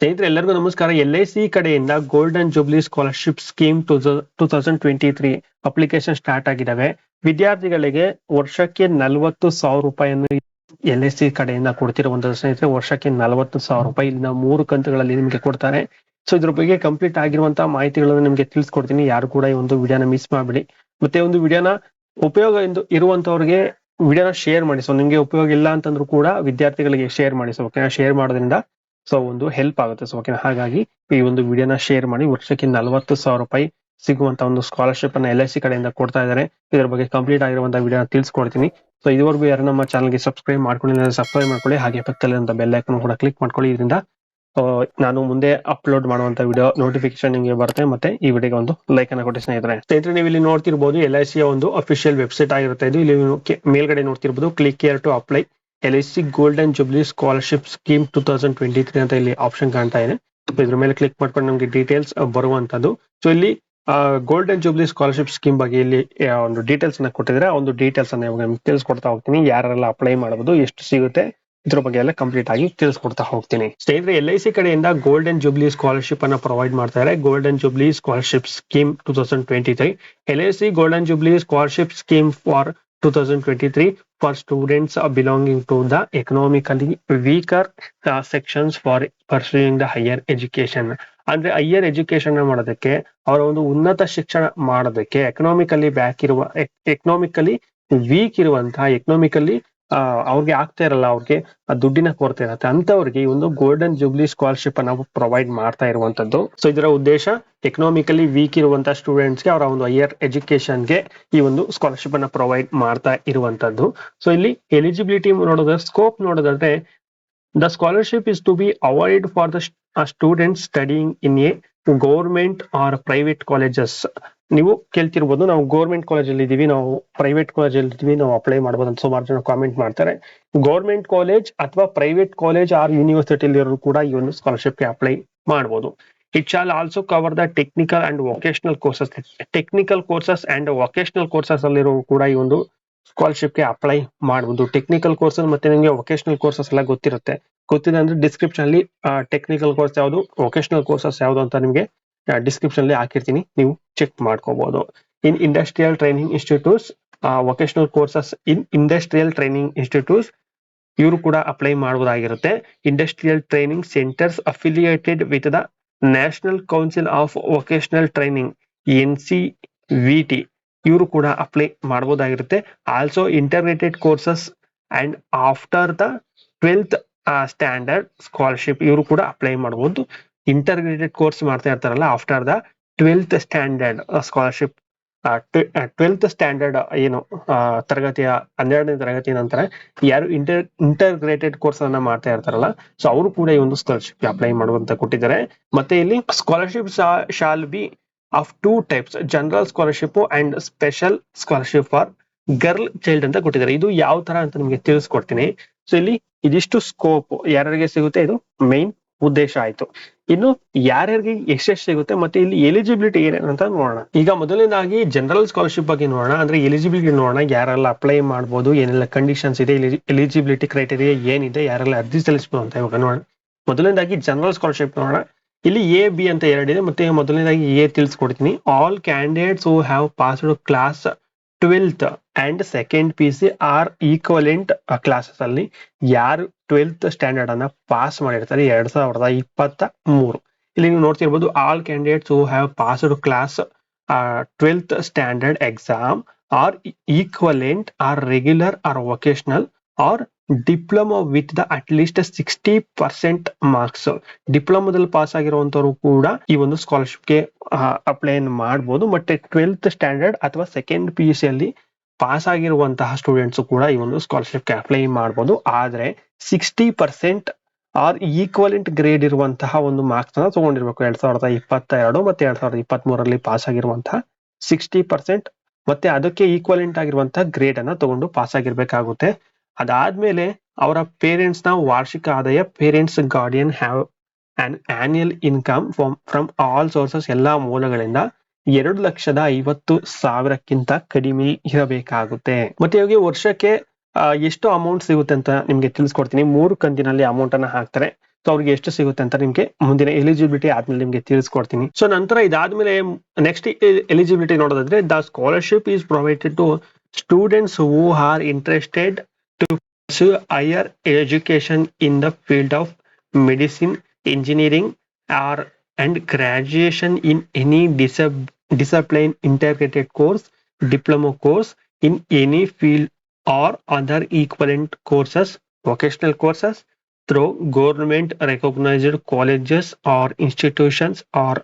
ಸ್ನೇಹಿತರೆ, ಎಲ್ಲರಿಗೂ ನಮಸ್ಕಾರ. ಎಲ್ ಐ ಸಿ ಕಡೆಯಿಂದ golden jubilee scholarship scheme two two thousand twenty three application start ಆಗಿದ್ದಾವೆ ವಿದ್ಯಾರ್ಥಿಗಳಿಗೆ ವರ್ಷಕ್ಕೆ ನಲವತ್ತು ಸಾವಿರ ರೂಪಾಯಿಯನ್ನು ಎಲ್ ಐ ಸಿ ಕಡೆಯಿಂದ ಕೊಡ್ತಿರುವಂತಹ ಸ್ನೇಹಿತರೆ, ವರ್ಷಕ್ಕೆ ನಲವತ್ತು ಸಾವಿರ ರೂಪಾಯಿ ಇಲ್ಲಿನ ಮೂರು ಕಂತುಗಳಲ್ಲಿ ನಿಮಗೆ ಕೊಡ್ತಾರೆ. ಸೊ ಇದ್ರ ಬಗ್ಗೆ ಕಂಪ್ಲೀಟ್ ಆಗಿರುವಂತಹ ಮಾಹಿತಿಗಳನ್ನು ನಿಮಗೆ ತಿಳಿಸ್ಕೊಡ್ತೀನಿ. ಯಾರು ಕೂಡ ಈ ಒಂದು ವಿಡಿಯೋನ ಮಿಸ್ ಮಾಡಬೇಡಿ. ಮತ್ತೆ ಒಂದು ವಿಡಿಯೋನ ಉಪಯೋಗ ಎಂದು ಇರುವಂತವ್ರಿಗೆ ವಿಡಿಯೋನ ಶೇರ್ ಮಾಡಿ. ಸೊ ನಿಮಗೆ ಉಪಯೋಗ ಇಲ್ಲ ಅಂತಂದ್ರೂ ಕೂಡ ವಿದ್ಯಾರ್ಥಿಗಳಿಗೆ ಶೇರ್ ಮಾಡಿ. ಶೇರ್ ಮಾಡೋದ್ರಿಂದ ಸೊ ಒಂದು ಹೆಲ್ಪ್ ಆಗುತ್ತೆ. ಸೊ ಓಕೆನಾ ಹಾಗಾಗಿ ಈ ಒಂದು ವಿಡಿಯೋನ ಶೇರ್ ಮಾಡಿ ವರ್ಷಕ್ಕೆ ನಲವತ್ತು ಸಾವಿರ ರೂಪಾಯಿ ಸಿಗುವಂತ ಒಂದು ಸ್ಕಾಲರ್ಶಿಪ್ ಅನ್ನ ಎಲ್ ಐ ಸಿ ಕಡೆಯಿಂದ ಕೊಡ್ತಾ ಇದ್ದಾರೆ. ಇದರ ಬಗ್ಗೆ ಕಂಪ್ಲೀಟ್ ಆಗಿರುವಂತಹ ವಿಡಿಯೋನ ತಿಳಿಸ್ಕೊಡ್ತೀನಿ. ಸೊ ಇದುವರೆಗೂ ಯಾರು ನಮ್ಮ ಚಾನಲ್ಗೆ ಸಬ್ಸ್ಕ್ರೈಬ್ ಮಾಡ್ಕೊಂಡಿಲ್ಲ ಸಬ್ಸ್ಕ್ರೈಬ್ ಮಾಡ್ಕೊಳ್ಳಿ. ಹಾಗೆ ಪಕ್ಕದಲ್ಲಿರುವಂತ ಬೆಲ್ ಐಕನ್ ಕೂಡ ಕ್ಲಿಕ್ ಮಾಡ್ಕೊಳ್ಳಿ. ಇದರಿಂದ ನಾನು ಮುಂದೆ ಅಪ್ಲೋಡ್ ಮಾಡುವಂತ ವಿಡಿಯೋ ನೋಟಿಫಿಕೇಶನ್ ನಿಮಗೆ ಬರುತ್ತೆ. ಮತ್ತೆ ಈ ವಿಡಿಯೋಗೆ ಒಂದು ಲೈಕ್ ಅನ್ನ ಕೊಟ್ಟು ಸ್ನೇಹಿತರೆ ಸ್ನೇಹಿತರೆ, ನೀವು ಇಲ್ಲಿ ನೋಡ್ತಿರ್ಬೋದು ಎಲ್ ಐ ಸಿಯ ಒಂದು ಅಫಿಷಿಯಲ್ ವೆಬ್ಸೈಟ್ ಆಗಿರುತ್ತೆ. ಇದು ಇಲ್ಲಿ ಮೇಲ್ಗಡೆ ನೋಡ್ತಿರ್ಬೋದು. Click here to apply L C and jubilee scholarship scheme two thousand twenty three ಅಂತ ಇಲ್ಲಿ ಆಪ್ಷನ್ ಕಾಣ್ತಾ ಇದೆ. ಇದ್ರ ಮೇಲೆ ಕ್ಲಿಕ್ ಮಾಡ್ಕೊಂಡು ನಮಗೆ ಡೀಟೇಲ್ಸ್ ಬರುವಂತದ್ದು ಸೊ ಇಲ್ಲಿ ಗೋಲ್ಡನ್ ಜುಬ್ಲಿ ಸ್ಕಾಲರ್ಶಿಪ್ ಸ್ಕೀಮ್ ಬಗ್ಗೆ ಇಲ್ಲಿ ಒಂದು ಡೀಟೇಲ್ಸ್ ಅನ್ನ ಕೊಟ್ಟಿದ್ರೆ ಒಂದು ಡೀಟೇಲ್ಸ್ ಅನ್ನ ಇವಾಗ ತಿಳಿಸ್ಕೊಡ್ತಾ ಹೋಗ್ತೀನಿ. ಯಾರೆಲ್ಲ ಅಪ್ಲೈ ಮಾಡಬಹುದು ಎಷ್ಟು ಸಿಗುತ್ತೆ, ಇದ್ರ ಬಗ್ಗೆ ಎಲ್ಲ ಕಂಪ್ಲೀಟ್ ಆಗಿ ತಿಳಿಸ್ಕೊಡ್ತಾ ಹೋಗ್ತೀನಿ. ಸ್ನೇಹಿತರೆ ಎಲ್ ಐ ಸಿ ಕಡೆಯಿಂದ ಗೋಲ್ಡನ್ ಜುಬ್ಲಿ ಸ್ಕಾಲರ್ಶಿಪ್ ಅನ್ನ ಪ್ರೊವೈಡ್ ಮಾಡ್ತಾರೆ golden jubilee scholarship scheme two thousand twenty three L I C golden jubilee scholarship scheme for two thousand twenty three for students belonging to the economically weaker sections for pursuing the higher education ಅಂದ್ರೆ higher education ಮಾಡೋದಕ್ಕೆ ಅವರ ಒಂದು ಉನ್ನತ ಶಿಕ್ಷಣ ಮಾಡೋದಕ್ಕೆ economically back ಇರುವ economically weak ಇರುವಂತಹ economically ಅವ್ರಿಗೆ ಆಗ್ತಾ ಇರಲ್ಲ, ಅವ್ರಿಗೆ ಆ ದುಡ್ಡಿನ ಕೊರತೆ ಇರತ್ತೆ. ಅಂತವ್ರಿಗೆ ಒಂದು ಗೋಲ್ಡನ್ ಜುಬ್ಲಿ ಸ್ಕಾಲರ್ಶಿಪ್ ಅನ್ನ ಪ್ರೊವೈಡ್ ಮಾಡ್ತಾ ಇರುವಂತದ್ದು ಸೊ ಇದರ ಉದ್ದೇಶ ಎಕನಾಮಿಕಲಿ ವೀಕ್ ಇರುವಂತಹ ಸ್ಟೂಡೆಂಟ್ಸ್ಗೆ ಅವರ ಒಂದು ಹೈಯರ್ ಎಜುಕೇಶನ್ಗೆ ಈ ಒಂದು ಸ್ಕಾಲರ್ಶಿಪ್ ಅನ್ನ ಪ್ರೊವೈಡ್ ಮಾಡ್ತಾ ಇರುವಂತದ್ದು ಸೊ ಇಲ್ಲಿ ಎಲಿಜಿಬಿಲಿಟಿ ನೋಡೋದ್ರ ಸ್ಕೋಪ್ ನೋಡೋದಾದ್ರೆ the scholarship is to be avoid for the student studying in a government or private colleges ನೀವು ಕೇಳ್ತಿರ್ಬೋದು, ನಾವು ಗೌರ್ಮೆಂಟ್ ಕಾಲೇಜಲ್ಲಿ ಇದ್ದೀವಿ ನಾವು ಪ್ರೈವೇಟ್ ಕಾಲೇಜಲ್ಲಿ ಇದ್ದೀವಿ ನಾವು ಅಪ್ಲೈ ಮಾಡ್ಬೋದು ಅಂತ ಸುಮಾರು ಜನ ಕಾಮೆಂಟ್ ಮಾಡ್ತಾರೆ. ಗೌರ್ಮೆಂಟ್ ಕಾಲೇಜ್ ಅಥವಾ ಪ್ರೈವೇಟ್ ಕಾಲೇಜ್ ಆರ್ ಯೂನಿವರ್ಸಿಟಿಲಿರೋರು ಕೂಡ ಈ ಒಂದು ಸ್ಕಾಲರ್ಶಿಪ್ಗೆ ಅಪ್ಲೈ ಮಾಡ್ಬೋದು. It shall also cover the technical and vocational courses technical courses and vocational courses ಅಲ್ಲಿರೋ ಕೂಡ ಈ ಒಂದು ಸ್ಕಾಲರ್ಶಿಪ್ಗೆ ಅಪ್ಲೈ ಮಾಡಬಹುದು ಟೆಕ್ನಿಕಲ್ ಕೋರ್ಸಸ್ ಮತ್ತೆ ನಿಮಗೆ ವೊಕೇಶನಲ್ ಕೋರ್ಸಸ್ ಎಲ್ಲ ಗೊತ್ತಿರುತ್ತೆ. ಗೊತ್ತಿದೆ ಅಂದ್ರೆ ಡಿಸ್ಕ್ರಿಪ್ಷನ್ ಅಲ್ಲಿ ಟೆಕ್ನಿಕಲ್ ಕೋರ್ಸ್ ಯಾವುದು ವೊಕೇಶನಲ್ ಕೋರ್ಸಸ್ ಯಾವುದು ಅಂತ ನಿಮಗೆ ಡಿಸ್ಕ್ರಿಪ್ಷನ್ ಹಾಕಿರ್ತೀನಿ. ನೀವು ಚೆಕ್ ಮಾಡ್ಕೋಬಹುದು in industrial training institutes vocational courses in industrial training institutes ಇವರು ಕೂಡ apply ಮಾಡಬಹುದಾಗಿರುತ್ತೆ industrial training centres affiliated with the National Council of Vocational Training N C V T ಇವರು ಕೂಡ apply ಮಾಡಬಹುದಾಗಿರುತ್ತೆ also integrated courses and after the twelfth standard scholarship ಇವರು ಕೂಡ apply ಮಾಡಬಹುದು integrated course ಮಾಡ್ತಾ ಇರ್ತಾರಲ್ಲ after the twelfth standard scholarship twelfth standard ಏನು ಆ, ತರಗತಿಯ ಹನ್ನೆರಡನೇ ತರಗತಿ ನಂತರ ಯಾರು ಇಂಟರ್ ಇಂಟರ್ಗ್ರೇಟೆಡ್ ಕೋರ್ಸ್ ಅನ್ನ ಮಾಡ್ತಾ ಇರ್ತಾರಲ್ಲ ಸೊ ಅವರು ಕೂಡ ಈ ಒಂದು ಸ್ಕಾಲರ್ಶಿಪ್ ಅಪ್ಲೈ ಮಾಡುವಂತ ಕೊಟ್ಟಿದ್ದಾರೆ. ಮತ್ತೆ ಇಲ್ಲಿ scholarship shall be of two types general scholarship and special scholarship for girl child ಅಂತ ಕೊಟ್ಟಿದ್ದಾರೆ. ಇದು ಯಾವ ತರ ಅಂತ ನಿಮಗೆ ತಿಳಿಸ್ಕೊಡ್ತೀನಿ. ಸೊ ಇಲ್ಲಿ ಇದಿಷ್ಟು ಸ್ಕೋಪ್ ಯಾರ್ಯಾರಿಗೆ ಸಿಗುತ್ತೆ ಇದು ಮೇನ್ ಉದ್ದೇಶ ಆಯ್ತು. ಇನ್ನು ಯಾರ್ಯಾರಿಗೆ ಎಷ್ಟೆಷ್ಟು ಸಿಗುತ್ತೆ ಮತ್ತೆ ಇಲ್ಲಿ ಎಲಿಜಿಬಿಲಿಟಿ ಏನೇನಂತ ನೋಡೋಣ. ಈಗ ಮೊದಲನೇದಾಗಿ ಜನರಲ್ ಸ್ಕಾಲರ್ಶಿಪ್ ಬಗ್ಗೆ ನೋಡೋಣ. ಅಂದ್ರೆ ಎಲಿಜಿಬಿಲಿಟಿ ನೋಡೋಣ. ಯಾರೆಲ್ಲ ಅಪ್ಲೈ ಮಾಡಬಹುದು ಏನೆಲ್ಲ ಕಂಡೀಷನ್ಸ್ ಇದೆ ಎಲಿಜಿಬಿಲಿಟಿ ಕ್ರೈಟೇರಿಯಾ ಏನಿದೆ, ಯಾರೆಲ್ಲ ಅರ್ಜಿ ಸಲ್ಲಿಸಬಹುದು ಅಂತ ಇವಾಗ ನೋಡೋಣ. ಮೊದಲನೇದಾಗಿ ಜನರಲ್ ಸ್ಕಾಲರ್ಶಿಪ್ ನೋಡೋಣ. ಇಲ್ಲಿ ಎ ಬಿ ಅಂತ ಎರಡಿದೆ ಮತ್ತೆ ಮೊದಲನೇದಾಗಿ ಎ ತಿಳಿಸ್ಕೊಡ್ತೀನಿ. All candidates who have passed class twelfth and second P C or equivalent classes ಅಲ್ಲಿ. ಯಾರು ಟ್ವೆಲ್ತ್ ಸ್ಟ್ಯಾಂಡರ್ಡ್ ಅನ್ನ ಪಾಸ್ ಮಾಡಿರ್ತಾರೆ ಎರಡ್ ಸಾವಿರದ ಇಪ್ಪತ್ತ ಮೂರು ಇಲ್ಲಿ ನೀವು ನೋಡ್ತಿರ್ಬೋದು all candidates who have passed class twelfth standard exam or equivalent or regular or vocational or diploma with the at least sixty percent marks ಡಿಪ್ಲೊಮಾದಲ್ಲಿ pass ಆಗಿರುವಂತವರು ಕೂಡ ಈ ಒಂದು ಸ್ಕಾಲರ್ಶಿಪ್ಗೆ ಅಪ್ಲೈ ಮಾಡಬಹುದು ಮತ್ತೆ ಟ್ವೆಲ್ತ್ ಸ್ಟ್ಯಾಂಡರ್ಡ್ ಅಥವಾ ಸೆಕೆಂಡ್ ಪಿ ಯು ಸಿ ಅಲ್ಲಿ pass ಆಗಿರುವಂತಹ ಸ್ಟೂಡೆಂಟ್ಸ್ ಕೂಡ ಈ ಒಂದು ಸ್ಕಾಲರ್ಶಿಪ್ಗೆ ಅಪ್ಲೈ ಮಾಡಬಹುದು ಆದರೆ sixty percent or equivalent grade ಇರುವಂತಹ ಒಂದು ಮಾರ್ಕ್ಸ್ ಅನ್ನ ತಗೊಂಡಿರ್ಬೇಕು. ಎರಡ್ ಸಾವಿರದ ಇಪ್ಪತ್ತೆರಡು ಮತ್ತೆ ಎರಡ್ ಸಾವಿರದ ಇಪ್ಪತ್ತ್ ಮೂರರಲ್ಲಿ ಪಾಸ್ ಆಗಿರುವಂತಹ ಸಿಕ್ಸ್ಟಿ ಪರ್ಸೆಂಟ್ ಮತ್ತೆ ಅದಕ್ಕೆ ಈಕ್ವಲೆಂಟ್ ಆಗಿರುವಂತಹ ಗ್ರೇಡ್ ಅನ್ನ ತಗೊಂಡು ಪಾಸ್ ಆಗಿರ್ಬೇಕಾಗುತ್ತೆ. ಅದಾದ್ಮೇಲೆ ಅವರ ಪೇರೆಂಟ್ಸ್ನ ವಾರ್ಷಿಕ ಆದಾಯ parents guardian have an annual income from from all sources ಎಲ್ಲಾ ಮೂಲಗಳಿಂದ ಎರಡು ಲಕ್ಷದ ಐವತ್ತು ಸಾವಿರಕ್ಕಿಂತ ಕಡಿಮೆ ಇರಬೇಕಾಗುತ್ತೆ. ಮತ್ತೆ ಇವಾಗ ವರ್ಷಕ್ಕೆ ಎಷ್ಟು ಅಮೌಂಟ್ ಸಿಗುತ್ತೆ ಅಂತ ನಿಮ್ಗೆ ತಿಳಿಸ್ಕೊಡ್ತೀನಿ. ಮೂರು ಕಂತಿನಲ್ಲಿ ಅಮೌಂಟ್ ಅನ್ನ ಹಾಕ್ತಾರೆ. ಸೊ ಅವ್ರಿಗೆ ಎಷ್ಟು ಸಿಗುತ್ತೆ ಅಂತ ನಿಮ್ಗೆ ಮುಂದಿನ ಎಲಿಜಿಬಿಲಿಟಿ ಆದ್ಮೇಲೆ ನಿಮ್ಗೆ ತಿಳಿಸ್ಕೊಡ್ತೀನಿ. ಸೊ ನಂತರ ಇದಾದ್ಮೇಲೆ ನೆಕ್ಸ್ಟ್ ಎಲಿಜಿಬಿಲಿಟಿ ನೋಡೋದಾದ್ರೆ the scholarship is provided to students who are interested to higher education in the field of medicine engineering or and graduation in any ಡಿಸಬ್ discipline integrated course diploma course in any field or other equivalent courses vocational courses through government recognized colleges or institutions or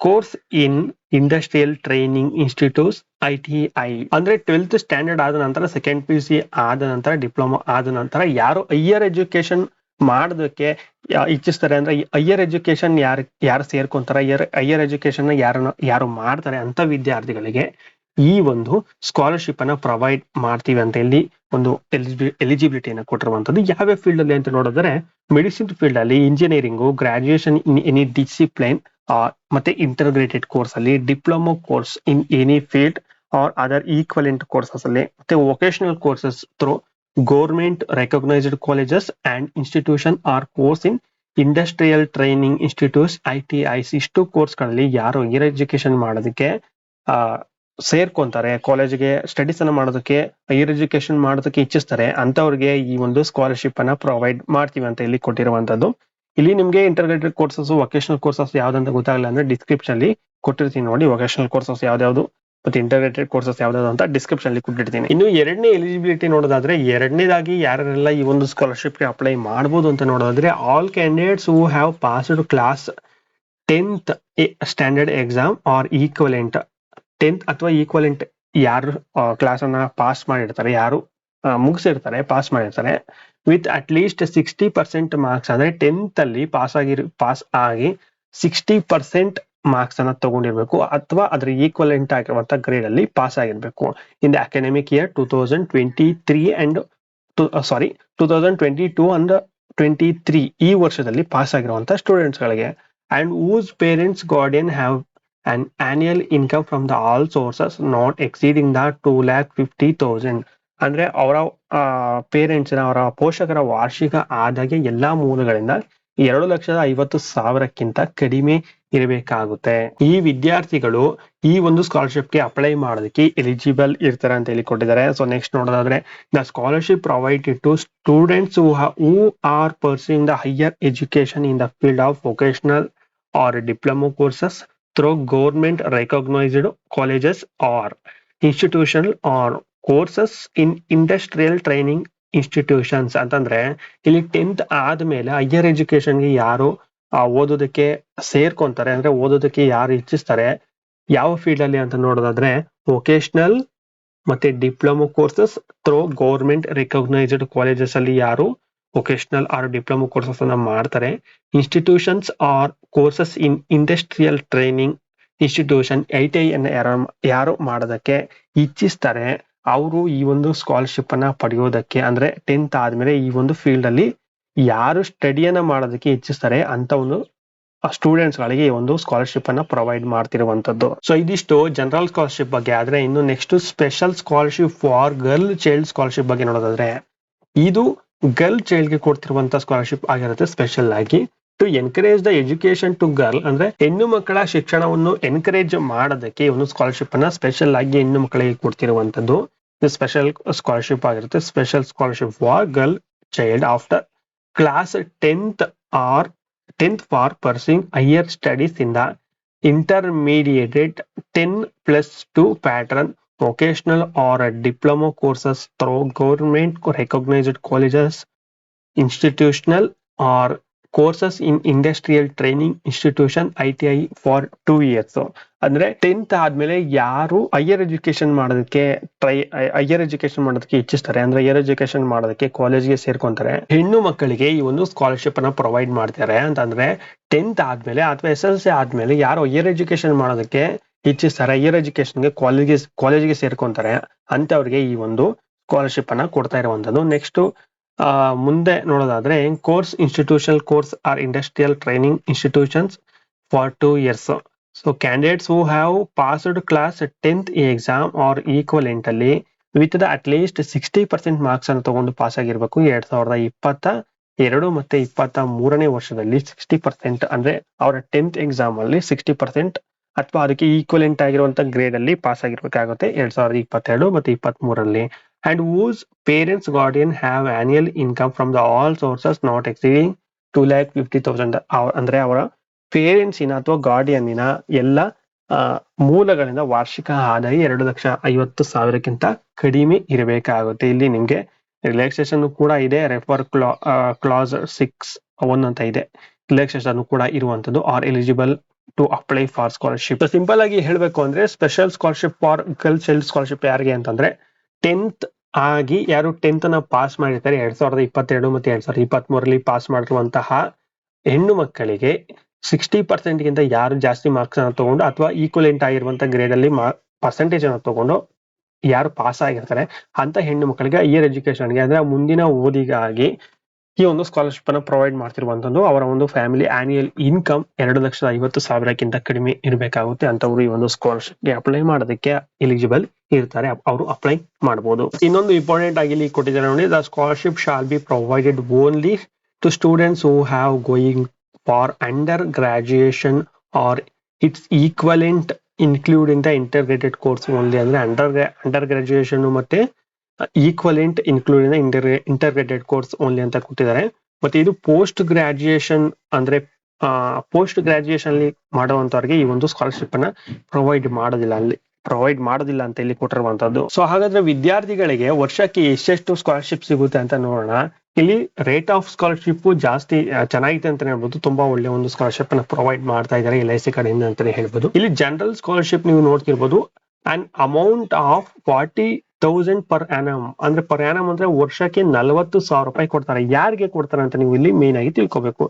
course in industrial training institutes ITI ಅಂದ್ರೆ twelfth standard ಆದ ನಂತರ second P U C ಆದ ನಂತರ diploma ಆದ ನಂತರ ಯಾರು higher education ಮಾಡೋದಕ್ಕೆ ಇಚ್ಛಿಸ್ತಾರೆ ಅಂದ್ರೆ ಹೈಯರ್ ಎಜುಕೇಶನ್ ಯಾರು ಯಾರು ಸೇರ್ಕೊಂತಾರೆ? ಹೈಯರ್ ಎಜುಕೇಶನ್ ಯಾರನ್ನ, ಯಾರು ಮಾಡ್ತಾರೆ ಅಂತ ವಿದ್ಯಾರ್ಥಿಗಳಿಗೆ ಈ ಒಂದು ಸ್ಕಾಲರ್ಶಿಪ್ ಅನ್ನ ಪ್ರೊವೈಡ್ ಮಾಡ್ತೀವಿ ಅಂತ ಇಲ್ಲಿ ಒಂದು ಎಲಿಜಿಬಿಲಿಟಿಯನ್ನು ಕೊಟ್ಟಿರುವಂತದ್ದು ಯಾವ್ಯಾವ ಫೀಲ್ಡ್ ಅಲ್ಲಿ ಅಂತ ನೋಡಿದ್ರೆ ಮೆಡಿಸಿನ್ ಫೀಲ್ಡ್ ಅಲ್ಲಿ engineering graduation in any discipline ಮತ್ತೆ ಇಂಟರ್ಗ್ರೇಟೆಡ್ ಕೋರ್ಸ್ ಅಲ್ಲಿ diploma course in any field or other equivalent courses ಅಲ್ಲಿ, ಮತ್ತೆ vocational courses through recognised colleges and institution or course in industrial training institutes I T Is ಇಷ್ಟು ಕೋರ್ಸ್ಗಳಲ್ಲಿ ಯಾರು higher education ಮಾಡೋದಕ್ಕೆ, ಆ, ಸೇರ್ಕೊಂತಾರೆ ಕಾಲೇಜ್ಗೆ ಸ್ಟಡೀಸ್ ಅನ್ನ ಮಾಡೋದಕ್ಕೆ ಹೈಯರ್ ಎಜುಕೇಶನ್ ಮಾಡೋದಕ್ಕೆ ಇಚ್ಛಿಸ್ತಾರೆ. ಅಂತವ್ರಿಗೆ ಈ ಒಂದು ಸ್ಕಾಲರ್ಶಿಪ್ ಅನ್ನ ಪ್ರೊವೈಡ್ ಮಾಡ್ತೀವಿ ಅಂತ ಇಲ್ಲಿ ಕೊಟ್ಟಿರುವಂತದ್ದು ಇಲ್ಲಿ ನಿಮ್ಗೆ ಇಂಟರ್ಗ್ರೇಟೆಡ್ ಕೋರ್ಸಸ್ ವೊಕೇಶನಲ್ ಕೋರ್ಸಸ್ ಯಾವ್ದಂತ ಗೊತ್ತಾಗಲ್ಲ ಅಂದ್ರೆ ಡಿಸ್ಕ್ರಿಪ್ಷನ್ ಅಲ್ಲಿ ಕೊಟ್ಟಿರ್ತೀನಿ ನೋಡಿ. ವೊಕೇಶನಲ್ ಕೋರ್ಸಸ್ ಯಾವ್ದಾವ್ದು ಮತ್ತೆ ಇಂಟರ್ನೆಟೆಡ್ ಕೋರ್ಸಸ್ ಯಾವ್ದಾದ್ರು ಅಂತ ಡಿಸ್ಕ್ರಿಪ್ಷನ್ ಅಲ್ಲಿ ಕೊಟ್ಟಿರ್ತೀನಿ ಇನ್ನು ಎರಡನೇ ಎಲಿಜಿಬಿಲಿಟಿ ನೋಡೋದಾದ್ರೆ ಎರಡನೇದಾಗಿ ಯಾರೆಲ್ಲ ಈ ಒಂದು ಸ್ಕಾಲರ್ಶಿಪ್ಗೆ ಅಪ್ಲೈ ಮಾಡಬಹುದು ಅಂತ ನೋಡೋದಾದ್ರೆ all candidates who have passed class tenth standard exam or equivalent tenth ಅಥವಾ ಈಕ್ವಲೆಂಟ್ ಯಾರು ಕ್ಲಾಸ್ ಅನ್ನ ಪಾಸ್ ಮಾಡಿರ್ತಾರೆ, ಯಾರು ಮುಗಿಸಿರ್ತಾರೆ ಪಾಸ್ ಮಾಡಿರ್ತಾರೆ with at least sixty percent marks ಅಂದ್ರೆ ಟೆಂತ್ ಅಲ್ಲಿ ಪಾಸ್ ಆಗಿರ್ ಪಾಸ್ ಆಗಿ ಸಿಕ್ಸ್ಟಿ ಪರ್ಸೆಂಟ್ ಮಾರ್ಕ್ಸ್ ಅನ್ನ ತಗೊಂಡಿರ್ಬೇಕು. ಅಥವಾ ಅದ್ರ ಈಕ್ವಲೆಂಟ್ ಆಗಿರುವಂತ ಗ್ರೇಡ್ ಅಲ್ಲಿ ಪಾಸ್ ಆಗಿರ್ಬೇಕು. In the academic year two thousand twenty three and sorry two thousand twenty two and twenty three ಈ ವರ್ಷದಲ್ಲಿ ಪಾಸ್ ಆಗಿರುವಂತ ಸ್ಟೂಡೆಂಟ್ಸ್ ಗಳಿಗೆ. And whose parents guardian have and annual income from the all sources not exceeding the two lakh fifty thousand ಅಂದ್ರೆ ಅವರ parents ಅವರ ಪೋಷಕರ ವಾರ್ಷಿಕ ಆದಾಯ ಎಲ್ಲಾ ಮೂಲಗಳಿಂದ ಎರಡು ಲಕ್ಷದ ಐವತ್ತು ಸಾವಿರಕ್ಕಿಂತ ಕಡಿಮೆ ಇರಬೇಕಾಗುತ್ತೆ. ಈ ವಿದ್ಯಾರ್ಥಿಗಳು ಈ ಒಂದು ಸ್ಕಾಲರ್ಶಿಪ್ಗೆ ಅಪ್ಲೈ ಮಾಡೋದಕ್ಕೆ ಎಲಿಜಿಬಲ್ ಇರ್ತಾರೆ ಅಂತ ಹೇಳಿ ಕೊಟ್ಟಿದ್ದಾರೆ ಸೊ ನೆಕ್ಸ್ಟ್ ನೋಡೋದಾದ್ರೆ the scholarship provided to students who are pursuing the higher education in the field of vocational or diploma courses through government recognized colleges or institution or courses in industrial training institutions ಅಂತಂದ್ರೆ ಇಲ್ಲಿ tenth ಆದ್ಮೇಲೆ higher ಎಜುಕೇಶನ್ಗೆ ಯಾರು ಓದೋದಕ್ಕೆ ಸೇರ್ಕೊಂತಾರೆ, ಅಂದ್ರೆ ಓದೋದಕ್ಕೆ ಯಾರು ಇಚ್ಛಿಸ್ತಾರೆ, ಯಾವ field ಅಲ್ಲಿ ಅಂತ ನೋಡೋದಾದ್ರೆ ವೊಕೇಶನಲ್ ಮತ್ತೆ diploma courses through government recognized colleges ಅಲ್ಲಿ ಯಾರು ವೊಕೇಶನಲ್ ಆರ್ ಡಿಪ್ಲೊಮೊ ಕೋರ್ಸಸ್ ಅನ್ನ ಮಾಡ್ತಾರೆ. Institutions or courses in industrial training institution I T I ಅನ್ನ ಯಾರು ಯಾರು ಮಾಡೋದಕ್ಕೆ ಇಚ್ಛಿಸ್ತಾರೆ. ಅವರು ಈ ಒಂದು ಸ್ಕಾಲರ್ಶಿಪ್ ಅನ್ನ ಪಡೆಯೋದಕ್ಕೆ ಅಂದ್ರೆ ಟೆಂತ್ ಆದ್ಮೇಲೆ ಈ ಒಂದು ಫೀಲ್ಡ್ ಅಲ್ಲಿ ಯಾರು ಸ್ಟಡಿಯನ್ನ ಮಾಡೋದಕ್ಕೆ ಇಚ್ಛಿಸ್ತಾರೆ ಅಂತ ಒಂದು ಸ್ಟೂಡೆಂಟ್ಸ್ ಗಳಿಗೆ ಒಂದು ಸ್ಕಾಲರ್ಶಿಪ್ ಅನ್ನ ಪ್ರೊವೈಡ್ ಮಾಡ್ತಿರುವಂತದ್ದು ಸೊ ಇದಿಷ್ಟು ಜನರಲ್ ಸ್ಕಾಲರ್ಶಿಪ್ ಬಗ್ಗೆ. ಆದ್ರೆ ಇನ್ನು next special scholarship for girl child scholarship ಬಗ್ಗೆ ನೋಡೋದಾದ್ರೆ, ಇದು ಗರ್ಲ್ ಚೈಲ್ಡ್ಗೆ ಕೊಡ್ತಿರುವಂತ ಸ್ಕಾಲರ್ಶಿಪ್ ಆಗಿರುತ್ತೆ ಸ್ಪೆಷಲ್ ಆಗಿ. To encourage the education to girl ಅಂದ್ರೆ ಹೆಣ್ಣು ಮಕ್ಕಳ ಶಿಕ್ಷಣವನ್ನು ಎನ್ಕರೇಜ್ ಮಾಡೋದಕ್ಕೆ ಒಂದು ಸ್ಕಾಲರ್ಶಿಪ್ ಅನ್ನ ಸ್ಪೆಷಲ್ ಆಗಿ ಹೆಣ್ಣು ಮಕ್ಕಳಿಗೆ ಕೊಡ್ತಿರುವಂತದ್ದು ಇದು ಸ್ಪೆಷಲ್ ಸ್ಕಾಲರ್ಶಿಪ್ ಆಗಿರುತ್ತೆ special scholarship for girl child after class tenth or tenth for pursuing higher studies in the intermediate 10 plus 2 pattern vocational or a diploma courses through government recognized colleges institutional or courses training institution I T I for two years ಅಂದ್ರೆ tenth ಆದ್ಮೇಲೆ ಯಾರು higher education ಮಾಡೋದಕ್ಕೆ try higher education ಮಾಡೋದಕ್ಕೆ ಇಚ್ಛಿಸ್ತಾರೆ, ಅಂದ್ರೆ higher education ಮಾಡೋದಕ್ಕೆ ಕಾಲೇಜ್ಗೆ ಸೇರ್ಕೊಂತಾರೆ. ಹೆಣ್ಣು ಮಕ್ಕಳಿಗೆ ಈ ಒಂದು ಸ್ಕಾಲರ್ಶಿಪ್ ಅನ್ನ ಪ್ರೊವೈಡ್ ಮಾಡ್ತಾರೆ ಅಂತಂದ್ರೆ ಟೆಂತ್ ಆದ್ಮೇಲೆ ಅಥವಾ ಎಸ್ ಎಲ್ ಸಿ ಆದ್ಮೇಲೆ ಯಾರು ಹೈಯರ್ ಎಜುಕೇಶನ್ ಮಾಡೋದಕ್ಕೆ ಇಚ್ಛಿಸ್ತಾರೆ ಹೈಯರ್ ಎಜುಕೇಶನ್ಗೆ ಕಾಲೇಜ್ಗೆ ಕಾಲೇಜ್ಗೆ ಸೇರ್ಕೊಂತಾರೆ ಅಂತವ್ರಿಗೆ ಈ ಒಂದು ಸ್ಕಾಲರ್ಶಿಪ್ ಅನ್ನ ಕೊಡ್ತಾ ಇರುವಂತದ್ದು ನೆಕ್ಸ್ಟ್ ಮುಂದೆ ನೋಡೋದಾದ್ರೆ course institutional course or industrial training institutions for two years so candidates who have passed class tenth exam or equivalent ಅಲ್ಲಿ with the at least sixty percent marks ಅನ್ನು ತಗೊಂಡು ಪಾಸ್ ಆಗಿರ್ಬೇಕು ಎರಡ್ ಸಾವಿರದ ಇಪ್ಪತ್ತ ಎರಡು ಮತ್ತೆ ಇಪ್ಪತ್ತ ಮೂರನೇ ವರ್ಷದಲ್ಲಿ ಸಿಕ್ಸ್ಟಿ ಪರ್ಸೆಂಟ್ ಅಂದ್ರೆ ಅವರ ಟೆಂತ್ ಎಕ್ಸಾಮ್ ಅಲ್ಲಿ ಸಿಕ್ಸ್ಟಿ ಪರ್ಸೆಂಟ್ ಅಥವಾ ಅದಕ್ಕೆ ಈಕ್ವಲೆಂಟ್ ಆಗಿರುವಂತ ಗ್ರೇಡ್ ಅಲ್ಲಿ ಪಾಸ್ ಆಗಿರ್ಬೇಕಾಗುತ್ತೆ ಎರಡ್ ಸಾವಿರದ ಇಪ್ಪತ್ತೆರಡು ಮತ್ತೆ ಇಪ್ಪತ್ತ್ ಮೂರಲ್ಲಿ and whose parents guardian have annual income from the all sources not exceeding two lakh fifty thousand ಅಂದ್ರೆ ಅವರ ಪೇರೆಂಟ್ಸಿನ ಅಥವಾ ಗಾರ್ಡಿಯನ್ನಿನ ಎಲ್ಲ ಮೂಲಗಳಿಂದ ವಾರ್ಷಿಕ ಆದಾಯ ಎರಡು ಲಕ್ಷ ಐವತ್ತು ಸಾವಿರಕ್ಕಿಂತ ಕಡಿಮೆ ಇರಬೇಕಾಗುತ್ತೆ. ಇಲ್ಲಿ ನಿಮ್ಗೆ ರಿಲ್ಯಾಕ್ಸೇಷನ್ ಕೂಡ ಇದೆ ರೆಫರ್ ಕ್ಲಾ ಕ್ಲಾಸ್ ಸಿಕ್ಸ್ ಒನ್ ಅಂತ ಇದೆ. ರಿಲ್ಯಾಕ್ಸೇಷನ್ ಕೂಡ ಇರುವಂತದ್ದು are eligible to apply for scholarship simple ಆಗಿ ಹೇಳಬೇಕು ಅಂದ್ರೆ special scholarship for girl child scholarship ಯಾರಿಗೆ ಅಂತಂದ್ರೆ ಟೆಂತ್ ಆಗಿ ಯಾರು ಟೆಂತ್ನ ಪಾಸ್ ಮಾಡಿರ್ತಾರೆ, ಎರಡ್ ಸಾವಿರದ ಇಪ್ಪತ್ತೆರಡು ಮತ್ತೆ ಎರಡ್ ಸಾವಿರದ ಇಪ್ಪತ್ತ್ ಮೂರರಲ್ಲಿ ಪಾಸ್ ಮಾಡಿರುವಂತಹ ಹೆಣ್ಣು ಮಕ್ಕಳಿಗೆ ಸಿಕ್ಸ್ಟಿ ಪರ್ಸೆಂಟ್ ಗಿಂತ ಯಾರು ಜಾಸ್ತಿ ಮಾರ್ಕ್ಸ್ ಅನ್ನು ತಗೊಂಡು ಅಥವಾ ಈಕ್ವಲೆಂಟ್ ಆಗಿರುವಂತ ಗ್ರೇಡ್ ಅಲ್ಲಿ ಪರ್ಸೆಂಟೇಜ್ ಅನ್ನು ತಗೊಂಡು ಯಾರು ಪಾಸ್ ಆಗಿರ್ತಾರೆ, ಅಂತ ಹೆಣ್ಣು ಮಕ್ಕಳಿಗೆ ಹೈಯರ್ ಎಜುಕೇಶನ್ಗೆ ಅಂದ್ರೆ ಮುಂದಿನ ಓದಿಗಾಗಿ ಈ ಒಂದು ಸ್ಕಾಲರ್ಶಿಪ್ ಅನ್ನು ಪ್ರೊವೈಡ್ ಮಾಡ್ತಿರುವಂತದ್ದು ಅವರ ಒಂದು ಫ್ಯಾಮಿಲಿ ಆನ್ಯುಯಲ್ ಇನ್ಕಮ್ ಎರಡು ಲಕ್ಷದ ಐವತ್ತು ಸಾವಿರಕ್ಕಿಂತ ಕಡಿಮೆ ಇರಬೇಕಾಗುತ್ತೆ ಅಂತವರು ಈ ಒಂದು ಸ್ಕಾಲರ್ಶಿಪ್ಗೆ ಅಪ್ಲೈ ಮಾಡೋದಕ್ಕೆ ಎಲಿಜಿಬಲ್ ಇರ್ತಾರೆ ಅವರು ಅಪ್ಲೈ ಮಾಡಬಹುದು ಇನ್ನೊಂದು ಇಂಪಾರ್ಟೆಂಟ್ ಆಗಿ ಇಲ್ಲಿ ಕೊಟ್ಟಿದ್ದಾರೆ ನೋಡಿ the scholarship shall be provided only to students who have going for under graduation or its equivalent including the integrated course only ಅಂದ್ರೆ ಅಂಡರ್ ಅಂಡರ್ ಗ್ರಾಜುಯೇಷನ್ ಮತ್ತೆ equivalent include in inter integrated course only ಅಂತ ಕೊಟ್ಟಿದ್ದಾರೆ. ಮತ್ತೆ ಇದು post graduation ಅಂದ್ರೆ post graduation ಅಲ್ಲಿ ಮಾಡುವಂತವ್ರಿಗೆ ಈ ಒಂದು ಸ್ಕಾಲರ್ಶಿಪ್ ಅನ್ನ ಪ್ರೊವೈಡ್ ಮಾಡೋದಿಲ್ಲ ಅಲ್ಲಿ. ಪ್ರೊವೈಡ್ ಮಾಡೋದಿಲ್ಲ ಅಂತ ಇಲ್ಲಿ ಕೊಟ್ಟಿರುವಂತದ್ದು. ಸೊ ಹಾಗಾದ್ರೆ ವಿದ್ಯಾರ್ಥಿಗಳಿಗೆ ವರ್ಷಕ್ಕೆ ಎಷ್ಟೆಷ್ಟು ಸ್ಕಾಲರ್ಶಿಪ್ ಸಿಗುತ್ತೆ ಅಂತ ನೋಡೋಣ. ಇಲ್ಲಿ ರೇಟ್ ಆಫ್ ಸ್ಕಾಲರ್ಶಿಪ್ ಜಾಸ್ತಿ ಚೆನ್ನಾಗಿದೆ ಅಂತಾನೆ ಹೇಳ್ಬೋದು. ತುಂಬಾ ಒಳ್ಳೆ ಒಂದು ಸ್ಕಾಲರ್ಶಿಪ್ ಅನ್ನ ಪ್ರೊವೈಡ್ ಮಾಡ್ತಾ ಇದ್ದಾರೆ ಎಲ್ ಐ ಸಿ ಕಡೆಯಿಂದ ಅಂತಾನೆ ಹೇಳ್ಬೋದು. ಇಲ್ಲಿ ಜನರಲ್ ಸ್ಕಾಲರ್ಶಿಪ್ ನೀವು ನೋಡ್ತಿರ್ಬೋದು. And amount of forty thousand per annum ಅಂದ್ರೆ ಪರ್ ಆನಮ್ ಅಂದ್ರೆ ವರ್ಷಕ್ಕೆ ನಲವತ್ತು ಸಾವಿರ ರೂಪಾಯಿ ಕೊಡ್ತಾರೆ. ಯಾರಿಗೆ ಕೊಡ್ತಾರೆ ಅಂತ ನೀವು ಇಲ್ಲಿ ಮೇನ್ ಆಗಿ ತಿಳ್ಕೊಬೇಕು.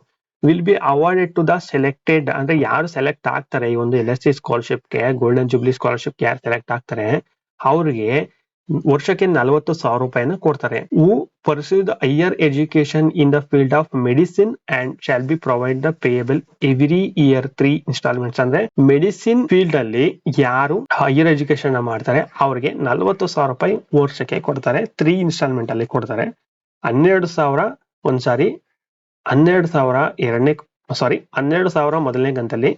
Will be awarded to the selected ಅಂದ್ರೆ ಯಾರು ಸೆಲೆಕ್ಟ್ ಆಗ್ತಾರೆ ಈ ಒಂದು ಎಲ್ ಎಸ್ ಸಿ ಸ್ಕಾಲರ್ಶಿಪ್ಗೆ ಗೋಲ್ಡನ್ ಜುಬ್ಲಿ ಸ್ಕಾಲರ್ಶಿಪ್ ಯಾರು ಸೆಲೆಕ್ಟ್ ಆಗ್ತಾರೆ, ಅವ್ರಿಗೆ ವರ್ಷಕ್ಕೆ ನಲವತ್ತು ಸಾವಿರ ರೂಪಾಯಿನ ಕೊಡ್ತಾರೆ. Who pursue the higher education in the field of medicine and shall be provide the payable every year three instalments ಅಂದ್ರೆ ಮೆಡಿಸಿನ್ ಫೀಲ್ಡ್ ಅಲ್ಲಿ ಯಾರು ಹೈಯರ್ ಎಜುಕೇಶನ್ ಮಾಡ್ತಾರೆ, ಅವ್ರಿಗೆ ನಲವತ್ತು ಸಾವಿರ ರೂಪಾಯಿ ವರ್ಷಕ್ಕೆ ಕೊಡ್ತಾರೆ ತ್ರೀ ಇನ್ಸ್ಟಾಲ್ಮೆಂಟ್ ಅಲ್ಲಿ ಕೊಡ್ತಾರೆ. ಹನ್ನೆರಡು ಸಾವಿರ ಒಂದ್ಸಾರಿ ಹನ್ನೆರಡು ಸಾವಿರ ಎರಡನೇ ಸಾರಿ ಹನ್ನೆರಡು ಸಾವಿರ ಮೊದಲನೇ ಕಂತಲ್ಲಿ,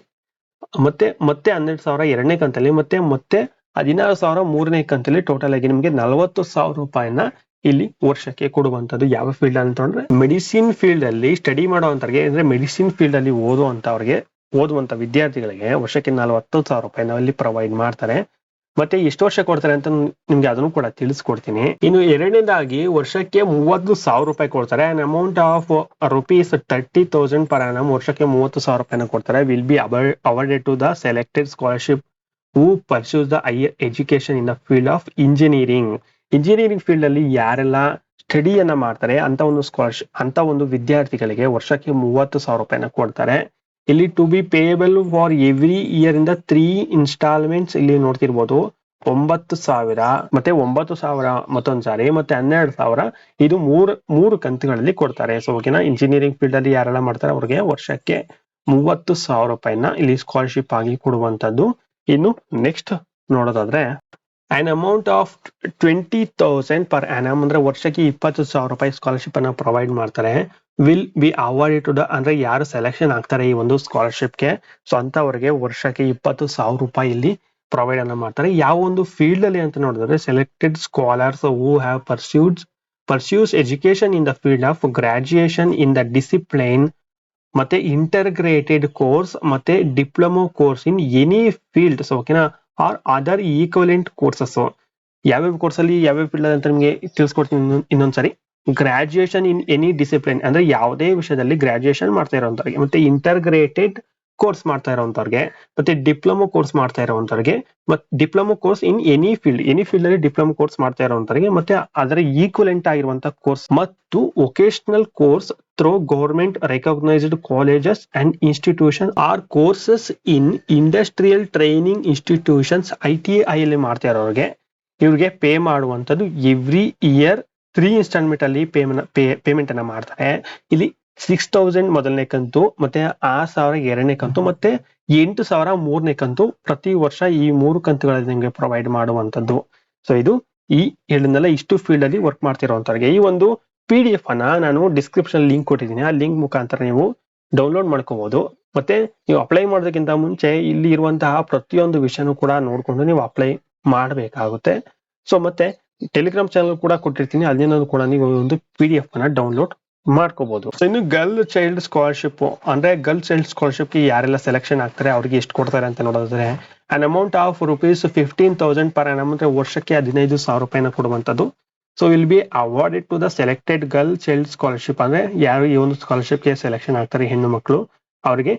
ಮತ್ತೆ ಮತ್ತೆ ಹನ್ನೆರಡು ಸಾವಿರ ಎರಡನೇ ಕಂತಲ್ಲಿ, ಮತ್ತೆ ಮತ್ತೆ ಹದಿನಾರು ಸಾವಿರ ಮೂರನೇ ಕಂತಲ್ಲಿ ಟೋಟಲ್ ಆಗಿ ನಿಮಗೆ ನಲವತ್ತು ಸಾವಿರ ರೂಪಾಯಿನ ಇಲ್ಲಿ ವರ್ಷಕ್ಕೆ ಕೊಡುವಂತದ್ದು ಯಾವ ಫೀಲ್ಡ್ ಅಂತಂದ್ರೆ ಮೆಡಿಸಿನ್ ಫೀಲ್ಡ್ ಅಲ್ಲಿ ಸ್ಟಡಿ ಮಾಡುವಂತವ್ರಿಗೆ ಅಂದ್ರೆ ಮೆಡಿಸಿನ್ ಫೀಲ್ಡ್ ಅಲ್ಲಿ ಓದುವಂತವ್ರಿಗೆ ಓದುವಂತ ವಿದ್ಯಾರ್ಥಿಗಳಿಗೆ ವರ್ಷಕ್ಕೆ ನಲವತ್ತು ಸಾವಿರ ರೂಪಾಯಿನ ಇಲ್ಲಿ ಪ್ರೊವೈಡ್ ಮಾಡ್ತಾರೆ. ಮತ್ತೆ ಎಷ್ಟು ವರ್ಷ ಕೊಡ್ತಾರೆ ಅಂತ ನಿಮ್ಗೆ ಅದನ್ನು ಕೂಡ ತಿಳಿಸ್ಕೊಡ್ತೀನಿ. ಇನ್ನು ಎರಡನೇದಾಗಿ ವರ್ಷಕ್ಕೆ ಮೂವತ್ತು ಸಾವಿರ ರೂಪಾಯಿ ಕೊಡ್ತಾರೆ. An amount of rupees thirty thousand per annum ವರ್ಷಕ್ಕೆ ಮೂವತ್ತು ಸಾವಿರ ರೂಪಾಯಿನ ಕೊಡ್ತಾರೆ. Will be awarded to the selected scholarship who pursues the higher education in the field of engineering engineering field ಅಲ್ಲಿ ಯಾರೆಲ್ಲ ಸ್ಟಡಿಯನ್ನ ಮಾಡ್ತಾರೆ, ಅಂತ ಒಂದು ಸ್ಕಾಲರ್ಶಿಪ್ ಅಂತ ಒಂದು ವಿದ್ಯಾರ್ಥಿಗಳಿಗೆ ವರ್ಷಕ್ಕೆ ಮೂವತ್ತು ಸಾವಿರ ರೂಪಾಯಿನ ಕೊಡ್ತಾರೆ. ಇಲ್ಲಿ to be payable for every year ಇಂದ ತ್ರೀ ಇನ್ಸ್ಟಾಲ್ಮೆಂಟ್ಸ್ ಇಲ್ಲಿ ನೋಡ್ತಿರ್ಬೋದು. ಒಂಬತ್ತು ಸಾವಿರ, ಮತ್ತೆ ಒಂಬತ್ತು ಸಾವಿರ ಮತ್ತೊಂದು ಸಾರಿ, ಮತ್ತೆ ಹನ್ನೆರಡು ಸಾವಿರ. ಇದು ಮೂರು ಮೂರು ಕಂತುಗಳಲ್ಲಿ ಕೊಡ್ತಾರೆ. ಸೊ ಓಕೆನಾ ಇಂಜಿನಿಯರಿಂಗ್ ಫೀಲ್ಡ್ ಅಲ್ಲಿ ಯಾರೆಲ್ಲ ಮಾಡ್ತಾರೆ, ಅವ್ರಿಗೆ ವರ್ಷಕ್ಕೆ ಮೂವತ್ತು ಸಾವಿರ ರೂಪಾಯಿನ ಇಲ್ಲಿ ಸ್ಕಾಲರ್ಶಿಪ್ ಆಗಿ ಕೊಡುವಂತದ್ದು ಇನ್ನು ನೆಕ್ಸ್ಟ್ ನೋಡೋದಾದ್ರೆ an amount of twenty thousand per annum ಅಂದ್ರೆ ವರ್ಷಕ್ಕೆ ಇಪ್ಪತ್ತು ಸಾವಿರ ರೂಪಾಯಿ ಸ್ಕಾಲರ್ಶಿಪ್ ಅನ್ನ ಪ್ರೊವೈಡ್ ಮಾಡ್ತಾರೆ. Will be award to the ಅಂದ್ರೆ ಯಾರು ಸೆಲೆಕ್ಷನ್ ಆಗ್ತಾರೆ ಈ ಒಂದು ಸ್ಕಾಲರ್ಶಿಪ್ಗೆ ಸೊ ಅಂತವರಿಗೆ ವರ್ಷಕ್ಕೆ ಇಪ್ಪತ್ತು ಸಾವಿರ ರೂಪಾಯಿ ಇಲ್ಲಿ ಪ್ರೊವೈಡ್ ಅನ್ನ ಮಾಡ್ತಾರೆ. ಯಾವ ಒಂದು ಫೀಲ್ಡ್ ಅಲ್ಲಿ ಅಂತ ನೋಡಿದ್ರೆ selected scholars who have pursued pursues education in the field of graduation in the discipline ಮತ್ತೆ ಇಂಟರ್ಗ್ರೇಟೆಡ್ ಕೋರ್ಸ್ ಮತ್ತೆ diploma course in any field so ಓಕೆನಾ ಆರ್ ಅದರ್ ಈಕ್ವಲೆಂಟ್ ಕೋರ್ಸಸ್ ಯಾವ್ಯಾವ ಕೋರ್ಸ್ ಅಲ್ಲಿ ಯಾವ್ಯಾವ ಫೀಲ್ಡ್ ಅಂತ ನಿಮಗೆ ತಿಳಿಸ್ಕೊಡ್ತೀನಿ ಇನ್ನೊಂದ್- ಇನ್ನೊಂದ್ಸರಿ ಗ್ರಾಜುಯೇಷನ್ ಇನ್ ಎನಿ ಡಿಸಿಪ್ಲಿನ್ ಅಂದ್ರೆ ಯಾವುದೇ ವಿಷಯದಲ್ಲಿ ಗ್ರಾಜುಯೇಷನ್ ಮಾಡ್ತಾ ಇರೋಂಥವ್ರಿಗೆ. ಮತ್ತೆ ಇಂಟರ್ಗ್ರೇಟೆಡ್ ಕೋರ್ಸ್ ಮಾಡ್ತಾ ಇರೋವಂಥವ್ರಿಗೆ ಮತ್ತೆ ಡಿಪ್ಲೊಮೊ ಕೋರ್ಸ್ ಮಾಡ್ತಾ ಇರೋವಂಥವ್ರಿಗೆ ಮತ್ತೆ diploma course in any field any field ಅಲ್ಲಿ ಡಿಪ್ಲೊಮೊ ಕೋರ್ಸ್ ಮಾಡ್ತಾ ಇರೋವಂಥವ್ರಿಗೆ ಮತ್ತೆ ಅದರ ಈಕ್ವಲೆಂಟ್ ಆಗಿರುವಂತಹ ಕೋರ್ಸ್ ಮತ್ತು vocational course through government recognized colleges and institution or courses in industrial training institutions I T I ಅಲ್ಲಿ ಮಾಡ್ತಾ ಇರೋರಿಗೆ, ಇವ್ರಿಗೆ ಪೇ ಮಾಡುವಂತದ್ದು ಎವ್ರಿ ಇಯರ್ ತ್ರೀ ಇನ್ಸ್ಟಾಲ್ಮೆಂಟ್ ಅಲ್ಲಿ ಪೇಮೆಂಟ್ ಅನ್ನ ಮಾಡ್ತಾರೆ. ಇಲ್ಲಿ ಸಿಕ್ಸ್ ತೌಸಂಡ್ ಮೊದಲನೇ ಕಂತು ಮತ್ತೆ ಆರ್ ಸಾವಿರ ಎರಡನೇ ಕಂತು ಮತ್ತೆ ಎಂಟು ಸಾವಿರ ಮೂರನೇ ಕಂತು ಪ್ರತಿ ವರ್ಷ ಈ ಮೂರು ಕಂತುಗಳಲ್ಲಿ ನಿಮಗೆ ಪ್ರೊವೈಡ್ ಮಾಡುವಂತದ್ದು ಸೊ ಇದು ಈ ಹೇಳಿದ್ನಲ್ಲ ಇಷ್ಟು ಫೀಲ್ಡ್ ಅಲ್ಲಿ ವರ್ಕ್ ಮಾಡ್ತಿರೋಂಥವ್ರಿಗೆ ಈ ಒಂದು ಪಿ ಡಿ ಎಫ್ ಅನ್ನ ನಾನು ಡಿಸ್ಕ್ರಿಪ್ಷನ್ ಲಿಂಕ್ ಕೊಟ್ಟಿದ್ದೀನಿ. ಆ ಲಿಂಕ್ ಮುಖಾಂತರ ನೀವು ಡೌನ್ಲೋಡ್ ಮಾಡ್ಕೋಬಹುದು ಮತ್ತೆ ನೀವು ಅಪ್ಲೈ ಮಾಡೋದಕ್ಕಿಂತ ಮುಂಚೆ ಇಲ್ಲಿ ಇರುವಂತಹ ಪ್ರತಿಯೊಂದು ವಿಷಯನೂ ಕೂಡ ನೋಡ್ಕೊಂಡು ನೀವು ಅಪ್ಲೈ ಮಾಡಬೇಕಾಗುತ್ತೆ. ಸೊ ಮತ್ತೆ ಟೆಲಿಗ್ರಾಮ್ ಚಾನಲ್ ಕೂಡ ಕೊಟ್ಟಿರ್ತೀನಿ. ಅದನ್ನೂ ಕೂಡ ನೀವು ಒಂದು ಪಿ ಡಿ ಎಫ್ ಅನ್ನ ಡೌನ್ಲೋಡ್ ಮಾಡ್ಕೋಬಹುದು ಸೊ ಇನ್ನು ಗರ್ಲ್ ಚೈಲ್ಡ್ ಸ್ಕಾಲರ್ಶಿಪ್ ಅಂದ್ರೆ ಗರ್ಲ್ ಚೈಲ್ಡ್ ಸ್ಕಾಲರ್ಶಿಪ್ಗೆ ಯಾರೆಲ್ಲ ಸೆಲೆಕ್ಷನ್ ಆಗ್ತಾರೆ, ಅವ್ರಿಗೆ ಎಷ್ಟು ಕೊಡ್ತಾರೆ ಅಂತ ನೋಡೋದಾದ್ರೆ an amount of rupees fifteen thousand per annum ಅಂದ್ರೆ ವರ್ಷಕ್ಕೆ ಹದಿನೈದು ಸಾವಿರ ರೂಪಾಯಿನ ಕೊಡುವಂತದ್ದು so will be awarded to the selected girl child scholarship ಅಂದ್ರೆ ಯಾರು ಈ ಒಂದು ಸ್ಕಾಲರ್ಶಿಪ್ಗೆ ಸೆಲೆಕ್ಷನ್ ಆಗ್ತಾರೆ ಹೆಣ್ಣು ಮಕ್ಕಳು ಅವರಿಗೆ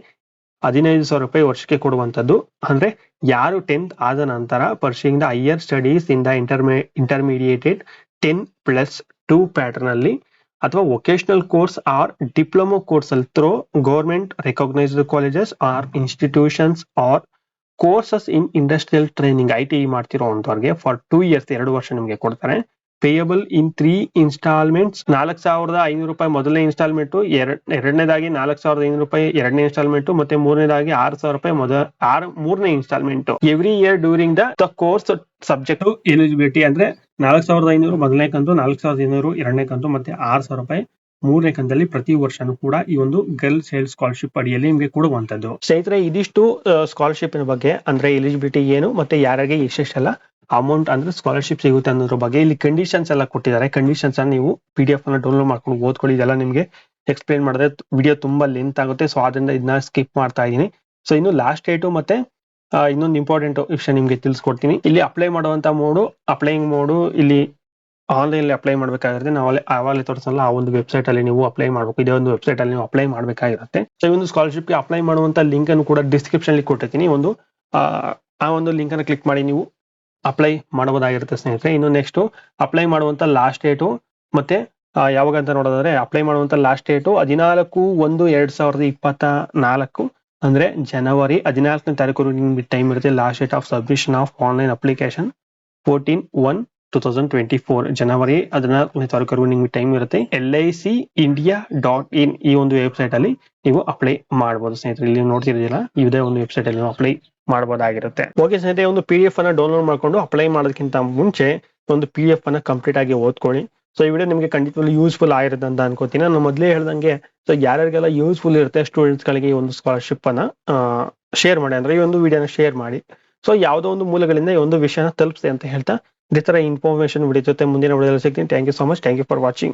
ಹದಿನೈದು ಸಾವಿರ ರೂಪಾಯಿ ವರ್ಷಕ್ಕೆ ಕೊಡುವಂತದ್ದು ಅಂದ್ರೆ ಯಾರು ಟೆಂತ್ ಆದ ನಂತರ pursuing the higher studies in the inter intermediated ten plus two pattern ಅಲ್ಲಿ ಅಥವಾ vocational course or diploma course ಅಲ್ಲಿ through government recognized colleges or institutions or courses in industrial training I T ಮಾಡ್ತಿರೋ ಅಂತವ್ರಿಗೆ for two years ಎರಡು ವರ್ಷ ನಿಮಗೆ ಕೊಡ್ತಾರೆ. Payable in three instalments ನಾಲ್ಕು ಸಾವಿರದ ಐನೂರು ರೂಪಾಯಿ ಮೊದಲನೇ ಇನ್ಸ್ಟಾಲ್ಮೆಂಟ್ ಎರಡ್, ಎರಡನೇದಾಗಿ ನಾಲ್ಕು ಸಾವಿರದ ಐನೂರು ರೂಪಾಯಿ ಎರಡನೇ ಇನ್ಸ್ಟಾಲ್ಮೆಂಟ್ ಮತ್ತೆ ಮೂರನೇದಾಗಿ ಆರು ಸಾವಿರ ರೂಪಾಯಿ ಮೊದಲ ಆರು, ಮೂರನೇ installment every year during the course subject eligibility ಅಂದ್ರೆ ನಾಲ್ಕು ಸಾವಿರದ ಐನೂರು ಮೊದಲನೇ ಕಂತು, ನಾಲ್ಕು ಸಾವಿರದ ಐನೂರು ಎರಡನೇ ಕಂತು, ಮತ್ತೆ ಆರು ಸಾವಿರ ರೂಪಾಯಿ ಮೂರನೇ ಕಂತಲ್ಲಿ ಪ್ರತಿ ವರ್ಷನೂ ಕೂಡ ಈ ಒಂದು ಗರ್ಲ್ ಚೈಲ್ಡ್ ಸ್ಕಾಲರ್ಶಿಪ್ ಅಡಿಯಲ್ಲಿ ನಿಮಗೆ ಕೊಡುವಂತದ್ದು ಸ್ನೇಹಿತರೆ, ಇದಿಷ್ಟು ಸ್ಕಾಲರ್ಶಿಪ್ ಬಗ್ಗೆ, ಅಂದ್ರೆ ಎಲಿಜಿಬಿಲಿಟಿ ಏನು, ಮತ್ತೆ ಯಾರಿಗೆ ಎಷ್ಟೆಷ್ಟೆಲ್ಲ ಅಮೌಂಟ್ ಅಂದ್ರೆ ಸ್ಕಾಲರ್ಶಿಪ್ ಸಿಗುತ್ತೆ ಅನ್ನೋದ್ರ ಬಗ್ಗೆ ಇಲ್ಲಿ ಕಂಡೀಷನ್ಸ್ ಎಲ್ಲ ಕೊಟ್ಟಿದ್ದಾರೆ. ಕಂಡೀಷನ್ಸ್ ಅನ್ನ ನೀವು ಪಿ ಡಿ ಎಫ್ ಅನ್ನ ಡೌನ್ಲೋಡ್ ಮಾಡ್ಕೊಂಡು ಓದ್ಕೊಳ್ಳಿ. ಇದೆಲ್ಲ ನಿಮಗೆ ಎಕ್ಸ್ಪ್ಲೇನ್ ಮಾಡಿದ್ರೆ ವಿಡಿಯೋ ತುಂಬಾ ಲೆಂತ್ ಆಗುತ್ತೆ. ಸೊ ಅದರಿಂದ ಇದನ್ನ ಸ್ಕಿಪ್ ಮಾಡ್ತಾ ಇದ್ದೀನಿ. ಸೊ ಇನ್ನು ಲಾಸ್ಟ್ ಡೇಟು ಮತ್ತೆ ಇನ್ನೊಂದು ಇಂಪಾರ್ಟೆಂಟ್ ವಿಷಯ ನಿಮ್ಗೆ ತಿಳಿಸ್ಕೊಡ್ತೀನಿ. ಇಲ್ಲಿ ಅಪ್ಲೈ ಮಾಡುವಂತ ಮೋಡು ಅಪ್ಲೈಯಿಂಗ್ ಮೋಡು ಇಲ್ಲಿ ಆನ್ಲೈನ್ ಅಲ್ಲಿ ಅಪ್ಲೈ ಮಾಡಬೇಕಾಗಿರುತ್ತೆ. ನಾವು ಅಲ್ಲಿ ಆವಾಗಲೇ ತೋರಿಸಲ್ಲ, ಆ ಒಂದು ವೆಬ್ಸೈಟ್ ಅಲ್ಲಿ ನೀವು ಅಪ್ಲೈ ಮಾಡಬೇಕು. ಇದೇ ಒಂದು ವೆಬ್ಸೈಟ್ ಅಲ್ಲಿ ನೀವು ಅಪ್ಲೈ ಮಾಡಬೇಕಾಗಿರುತ್ತೆ. ಸೊ ಈ ಒಂದು ಸ್ಕಾಲರ್ಶಿಪ್ ಅಪ್ಲೈ ಮಾಡುವಂತ ಲಿಂಕ್ ಅನ್ನು ಕೂಡ ಡಿಸ್ಕ್ರಿಪ್ಷನ್ ಅಲ್ಲಿ ಕೊಟ್ಟಿರ್ತೀನಿ. ಒಂದು, ಆ ಒಂದು ಲಿಂಕ್ ಅನ್ನು ಕ್ಲಿಕ್ ಮಾಡಿ ನೀವು ಅಪ್ಲೈ ಮಾಡಬಹುದಾಗಿರುತ್ತೆ ಸ್ನೇಹಿತರೆ. ಇನ್ನು ನೆಕ್ಸ್ಟ್ ಅಪ್ಲೈ ಮಾಡುವಂತ ಲಾಸ್ಟ್ ಡೇಟು ಮತ್ತೆ ಯಾವಾಗ ಅಂತ ನೋಡೋದಾದ್ರೆ ಅಪ್ಲೈ ಮಾಡುವಂತ ಲಾಸ್ಟ್ ಡೇಟು ಹದಿನಾಲ್ಕು ಒಂದು ಎರಡ್ ಸಾವಿರದ ಇಪ್ಪತ್ತ ನಾಲ್ಕು, ಅಂದ್ರೆ ಜನವರಿ ಹದಿನಾಲ್ಕನೇ ತಾರೀಕು ನಿಮ್ಗೆ ಟೈಮ್ ಇರುತ್ತೆ last date of submission of online application fourteen one two thousand twenty four ಜನವರಿ ಹದಿನಾಲ್ಕನೇ ತಾರೀಕು ನಿಮ್ಗೆ ಟೈಮ್ ಇರುತ್ತೆ. L I C India dot in ಈ ಒಂದು ವೆಬ್ಸೈಟ್ ಅಲ್ಲಿ ನೀವು ಅಪ್ಲೈ ಮಾಡಬಹುದು ಸ್ನೇಹಿತರೆ. ಇಲ್ಲಿ ನೋಡ್ತಿರೋದಿಲ್ಲ ಇದೇ ಒಂದು ವೆಬ್ಸೈಟ್ ಅಲ್ಲಿ ಅಪ್ಲೈ ಮಾಡಬಹುದಾಗಿರುತ್ತೆ ಓಕೆ ಸ್ನೇಹಿತರೆ ಒಂದು ಪಿ ಡಿ ಎಫ್ ಅನ್ನ ಡೌನ್ಲೋಡ್ ಮಾಡ್ಕೊಂಡು ಅಪ್ಲೈ ಮಾಡೋದಕ್ಕಿಂತ ಮುಂಚೆ ಒಂದು ಪಿ ಡಿ ಎಫ್ ಅನ್ನ ಕಂಪ್ಲೀಟ್ ಆಗಿ ಓದ್ಕೊಳ್ಳಿ. ಸೊ ಈ ವಿಡಿಯೋ ನಿಮಗೆ ಖಂಡಿತವಾಗ್ಲೂ ಯೂಸ್ಫುಲ್ ಆಗಿರುತ್ತೆ ಅಂತ ಅನ್ಕೋತೀನಿ. ನಾನು ಮೊದಲೇ ಹೇಳ್ದಂಗೆ ಸೊ ಯಾರ್ಯಾರಿಗೆಲ್ಲ ಯೂಸ್ಫುಲ್ ಇರುತ್ತೆ ಸ್ಟೂಡೆಂಟ್ಸ್ ಗಳಿಗೆ ಈ ಒಂದು ಸ್ಕಾಲರ್ಶಿಪ್ ಅನ್ನ ಶೇರ್ ಮಾಡಿ, ಅಂದ್ರೆ ಈ ಒಂದು ವಿಡಿಯೋನ ಶೇರ್ ಮಾಡಿ. ಸೊ ಯಾವುದೋ ಒಂದು ಮೂಲಗಳಿಂದ ಈ ಒಂದು ವಿಷಯನ ತಲುಪಿಸಿ ಅಂತ ಹೇಳ್ತಾ, ಇದೇ ತರ ಇನ್ಫಾರ್ಮೇಶನ್ ವಿಡಿಯೋ ಜೊತೆ ಮುಂದಿನ ವಿಡಿಯೋದಲ್ಲಿ ಸಿಗ್ತೀನಿ. Thank you so much thank you for watching